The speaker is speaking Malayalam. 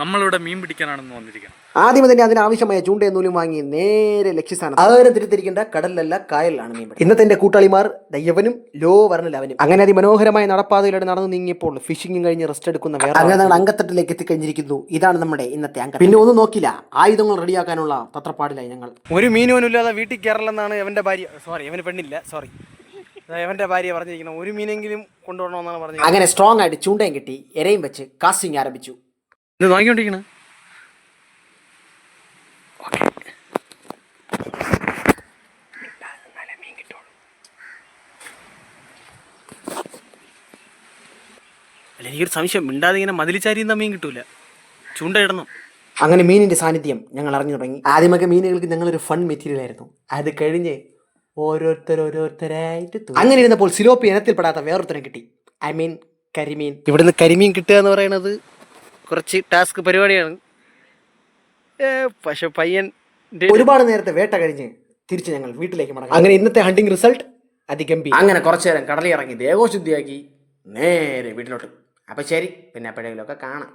നമ്മളിവിടെ മീൻ പിടിക്കാനാണെന്ന് വന്നിരിക്കണം. ആദ്യം തന്നെ അതിനാവശ്യമായ ചൂണ്ടയും നൂലും വാങ്ങി നേരെ ലക്ഷ്യസ്ഥാനം അതുവരെ തിരുത്തിരിക്കേണ്ട കടലിലല്ല കായലിലാണ് മീൻ. ഇന്നത്തെ എന്റെ കൂട്ടാളിമാർ ദയ്യവനും ലോ അവനും അങ്ങനെ അതിമനോഹരമായ നടപ്പാതയിലൂടെ നടന്നു നീങ്ങിയപ്പോൾ ഫിഷിംഗും കഴിഞ്ഞ് റെസ്റ്റ് എടുക്കുന്ന വേറെ അങ്ങനെ അങ്കത്തട്ടിലേക്ക് എത്തിക്കഴിഞ്ഞിരിക്കുന്നു. ഇതാണ് നമ്മുടെ ഇന്നത്തെ അംഗം പിന്നെ ഒന്നും നോക്കില്ല. ആയുധങ്ങൾ റെഡിയാക്കാനുള്ള തത്രപ്പാടിലായി ഞങ്ങൾ. ഒരു മീനും ഇല്ലാതെ വീട്ടിൽ കയറില്ലെന്നാണ് എവന്റെ ഭാര്യ സോറി എവന് പെണ്ണില്ല. സോറി എവന്റെ ഭാര്യ പറഞ്ഞിരിക്കുന്നത് ഒരു മീനെങ്കിലും കൊണ്ടുവരണമെന്നാണ് പറഞ്ഞത് അങ്ങനെ സ്ട്രോങ് ആയിട്ട് ചൂണ്ടയും കിട്ടി എരയും വെച്ച് കാസ്റ്റിംഗ് ആരംഭിച്ചു. ഇത് വാങ്ങിക്കൊണ്ടിരിക്കണ. അല്ല എനിക്കൊരു സംശയം. മിണ്ടാതെ ഇങ്ങനെ മതിലിച്ചാരി മീൻ കിട്ടൂല. ചൂണ്ട ഇടണം. അങ്ങനെ മീനിന്റെ സാന്നിധ്യം ഞങ്ങൾ അറിഞ്ഞു തുടങ്ങി. ആദ്യമൊക്കെ മീനുകൾക്ക് ഞങ്ങളൊരു ഫൺ മെറ്റീരിയൽ ആയിരുന്നു. അത് കഴിഞ്ഞ് ഓരോരുത്തർ ഓരോരുത്തരായിട്ട് അങ്ങനെ ഇരുന്നപ്പോൾ സിലോപ്പി ഇനത്തിൽപ്പെടാത്ത വേറൊരുത്തരം കിട്ടി. ഐ മീൻ കരിമീൻ. ഇവിടുന്ന് കരിമീൻ കിട്ടുക എന്ന് പറയുന്നത് കുറച്ച് ടാസ്ക് പരിപാടിയാണ്. പക്ഷെ പയ്യൻ ഒരുപാട് നേരത്തെ വേട്ട കഴിഞ്ഞ് തിരിച്ച് ഞങ്ങൾ വീട്ടിലേക്ക് മടങ്ങി. അങ്ങനെ ഇന്നത്തെ ഹണ്ടിങ് റിസൾട്ട് അതിഗംഭീരം. അങ്ങനെ കുറച്ചു നേരം കടലിറങ്ങി ദേഹോശുദ്ധിയാക്കി നേരെ വീട്ടിലോട്ട്. അപ്പൊ ശരി പിന്നെ എപ്പോഴെങ്കിലും ഒക്കെ കാണാം.